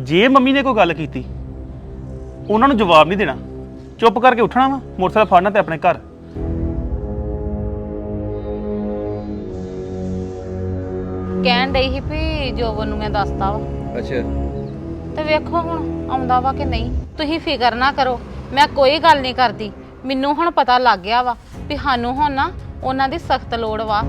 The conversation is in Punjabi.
ਜੇ ਮੰਮੀ ਨੇ ਕੋਈ ਗੱਲ ਕੀਤੀ ਉਹਨਾਂ ਨੂੰ ਜਵਾਬ ਨਹੀਂ ਦੇਣਾ। ਚੁੱਪ ਕਰਕੇ ਉੱਠਣਾ ਵਾ ਮੋਟਰਸਾਈਕਲ ਫੜਨਾ ਤੇ ਆਪਣੇ ਘਰ। ਕਹਿਣ ਡਈ ਸੀ ਵੀ ਜੋਬਨ ਨੂੰ ਮੈਂ ਦੱਸਤਾ ਵਾ। ਅੱਛਾ। ਤੇ ਵੇਖੋ ਹੁਣ ਆਉਂਦਾ ਵਾ ਕਿ ਨਹੀਂ। ਤੁਸੀਂ ਫਿਕਰ ਨਾ ਕਰੋ ਮੈਂ ਕੋਈ ਗੱਲ ਨਹੀਂ ਕਰਦੀ। ਮੈਨੂੰ ਹੁਣ ਪਤਾ ਲੱਗ ਗਿਆ ਵਾ ਵੀ ਸਾਨੂੰ ਹੁਣ ਨਾ ਉਹਨਾਂ ਦੀ ਸਖਤ ਲੋੜ ਵਾ।